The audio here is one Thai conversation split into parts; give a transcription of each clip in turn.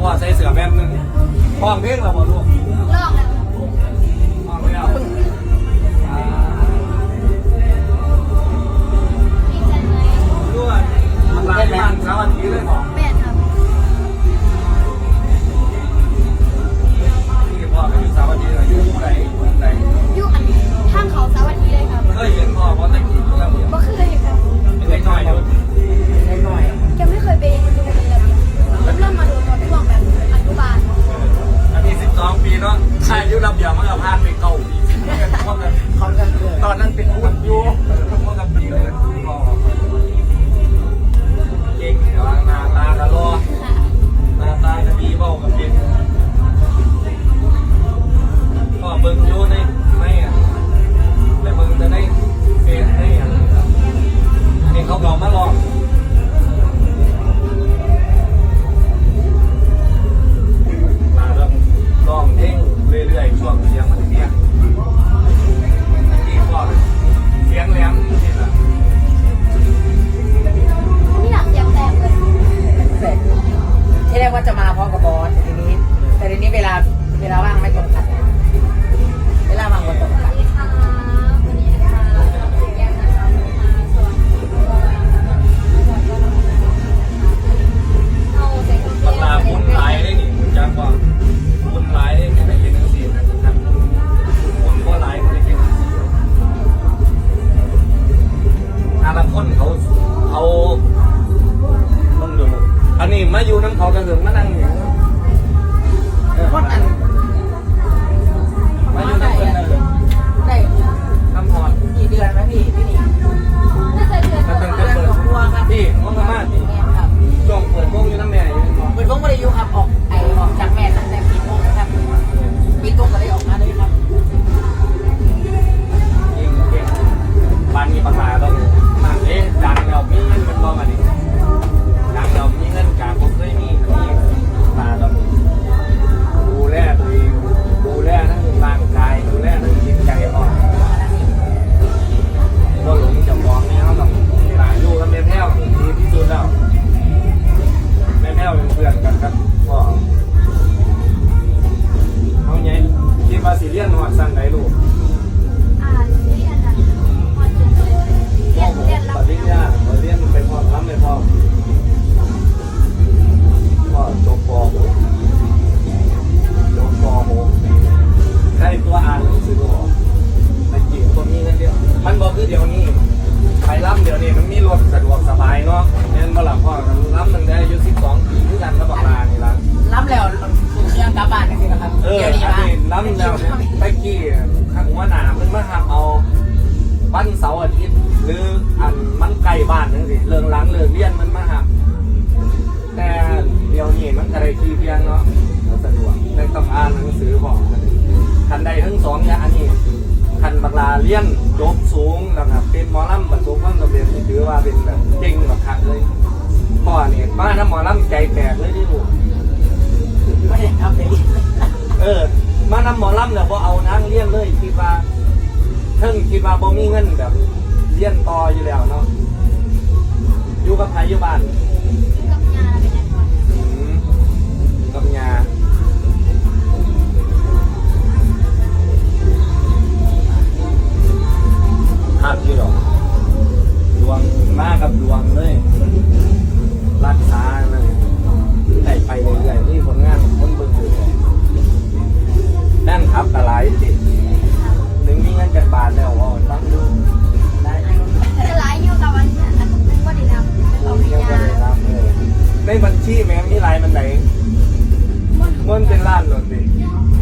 พ่อใส่เสื้อแป๊บนึงพ่อเพ่งเราพอลูก วันเสาร์อาทิตย์หรืออันมันไกลบ้านนั่นสิเลิงหลังเลิงเลี้ยนมันมาหักแต่เดี๋ยวนี้มันกระไรขี้เพียงเนาะสะดวกในต้องอ่านหนังสือของคันใดทั้งสองเนี่ยอันนี้คันบักลาเลี้ยนจบสูงแล้วครับเป็นหมอลำประสบความสำเร็จนถือว่าเป็นแบบเก่งแบบคักเลยพ่อเนี่ยมาน้ำหมอลำใจแตกเลยที่ลูกไม่ครับเออมาน้ำหมอลำเนี่ยพอเอานั่งเลี้ยนเลยคิดว่า เพิ่งคิดว่าบ่มีเงินแบบเลี้ยนต่ออยู่แล้วเนาะอยู่กับใครอยู่บ้าน อยู่กับยาเเป็นยังไงลอืมกับยา me.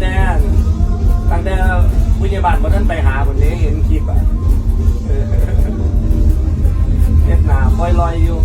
แต่ตั้งแต่ผู้ใหญ่บ้านมาท่านไปหาคนนี้เห็นคลิปอะเฮ็ดหนาค่อยลอยอยู่